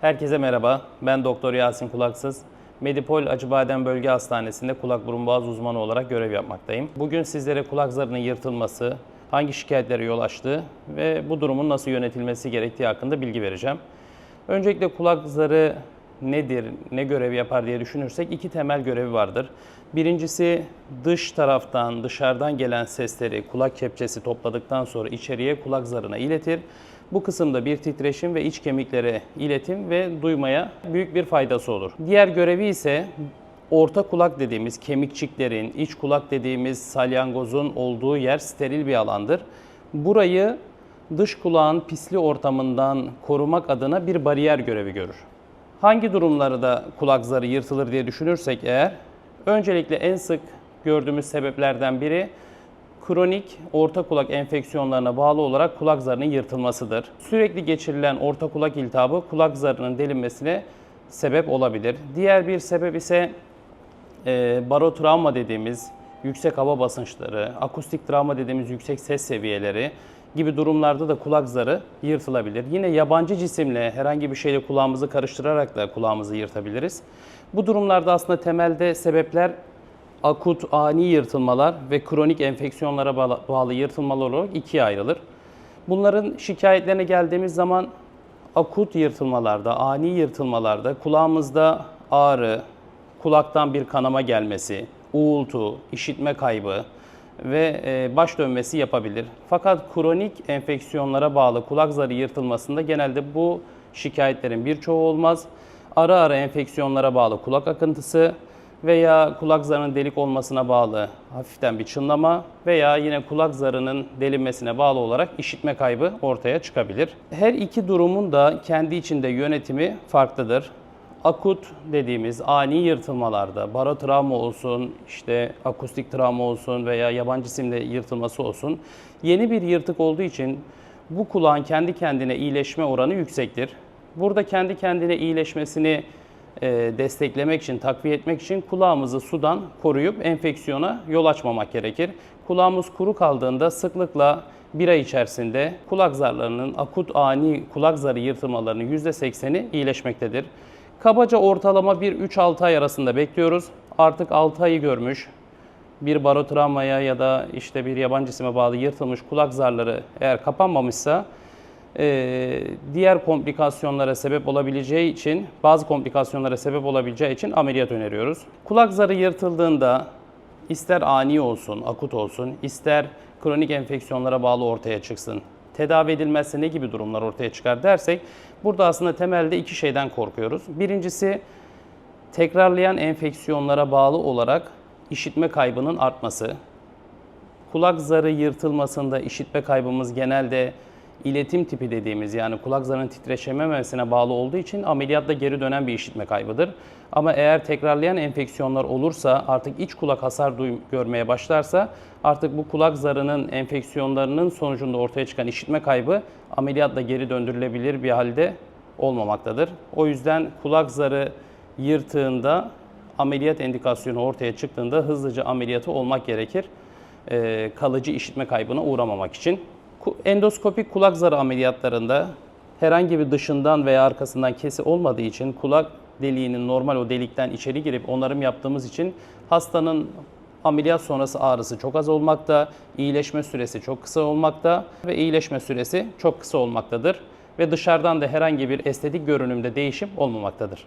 Herkese merhaba. Ben Doktor Yasin Kulaksız. Medipol Acıbadem Bölge Hastanesi'nde kulak burun boğaz uzmanı olarak görev yapmaktayım. Bugün sizlere kulak zarının yırtılması, hangi şikayetlere yol açtığı ve bu durumun nasıl yönetilmesi gerektiği hakkında bilgi vereceğim. Öncelikle kulak zarı nedir, ne görev yapar diye düşünürsek iki temel görevi vardır. Birincisi dış taraftan, dışarıdan gelen sesleri kulak kepçesi topladıktan sonra içeriye kulak zarına iletir. Bu kısımda bir titreşim ve iç kemiklere iletim ve duymaya büyük bir faydası olur. Diğer görevi ise orta kulak dediğimiz kemikçiklerin, iç kulak dediğimiz salyangozun olduğu yer steril bir alandır. Burayı dış kulağın pisli ortamından korumak adına bir bariyer görevi görür. Hangi durumlarda kulak zarı yırtılır diye düşünürsek eğer, öncelikle en sık gördüğümüz sebeplerden biri kronik orta kulak enfeksiyonlarına bağlı olarak kulak zarının yırtılmasıdır. Sürekli geçirilen orta kulak iltihabı kulak zarının delinmesine sebep olabilir. Diğer bir sebep ise e, barotravma dediğimiz yüksek hava basınçları, akustik travma dediğimiz yüksek ses seviyeleri gibi durumlarda da kulak zarı yırtılabilir. Yine yabancı cisimle herhangi bir şeyle kulağımızı karıştırarak da kulağımızı yırtabiliriz. Bu durumlarda aslında temelde sebepler akut ani yırtılmalar ve kronik enfeksiyonlara bağlı, yırtılmalar olarak ikiye ayrılır. Bunların şikayetlerine geldiğimiz zaman akut yırtılmalarda, ani yırtılmalarda kulağımızda ağrı, kulaktan bir kanama gelmesi, uğultu, işitme kaybı ve e, baş dönmesi yapabilir. Fakat kronik enfeksiyonlara bağlı kulak zarı yırtılmasında genelde bu şikayetlerin birçoğu olmaz. Ara ara enfeksiyonlara bağlı kulak akıntısı veya kulak zarının delik olmasına bağlı hafiften bir çınlama veya yine kulak zarının delinmesine bağlı olarak işitme kaybı ortaya çıkabilir. Her iki durumun da kendi içinde yönetimi farklıdır. Akut dediğimiz ani yırtılmalarda barotravma olsun, işte akustik travma olsun veya yabancı cisimle yırtılması olsun yeni bir yırtık olduğu için bu kulağın kendi kendine iyileşme oranı yüksektir. Burada kendi kendine iyileşmesini desteklemek için, takviye etmek için kulağımızı sudan koruyup enfeksiyona yol açmamak gerekir. Kulağımız kuru kaldığında sıklıkla bir ay içerisinde kulak zarlarının akut ani kulak zarı yırtılmalarının %80'i iyileşmektedir. Kabaca ortalama bir 3-6 ay arasında bekliyoruz. Artık 6 ayı görmüş, bir barotravmaya ya da işte bir yabancı cisime bağlı yırtılmış kulak zarları eğer kapanmamışsa e, diğer komplikasyonlara sebep olabileceği için, bazı komplikasyonlara sebep olabileceği için ameliyat öneriyoruz. Kulak zarı yırtıldığında ister ani olsun, akut olsun, ister kronik enfeksiyonlara bağlı ortaya çıksın, tedavi edilmezse ne gibi durumlar ortaya çıkar dersek, burada aslında temelde iki şeyden korkuyoruz. Birincisi, tekrarlayan enfeksiyonlara bağlı olarak işitme kaybının artması. Kulak zarı yırtılmasında işitme kaybımız genelde iletim tipi dediğimiz yani kulak zarının titreşememesine bağlı olduğu için ameliyatta geri dönen bir işitme kaybıdır. Ama eğer tekrarlayan enfeksiyonlar olursa artık iç kulak hasar duy- görmeye başlarsa artık bu kulak zarının enfeksiyonlarının sonucunda ortaya çıkan işitme kaybı ameliyatla geri döndürülebilir bir halde olmamaktadır. O yüzden kulak zarı yırtığında ameliyat indikasyonu ortaya çıktığında hızlıca ameliyatı olmak gerekir. Ee, kalıcı işitme kaybına uğramamak için. Endoskopik kulak zarı ameliyatlarında herhangi bir dışından veya arkasından kesi olmadığı için kulak deliğinin normal o delikten içeri girip onarım yaptığımız için hastanın ameliyat sonrası ağrısı çok az olmakta, iyileşme süresi çok kısa olmakta ve iyileşme süresi çok kısa olmaktadır ve dışarıdan da herhangi bir estetik görünümde değişim olmamaktadır.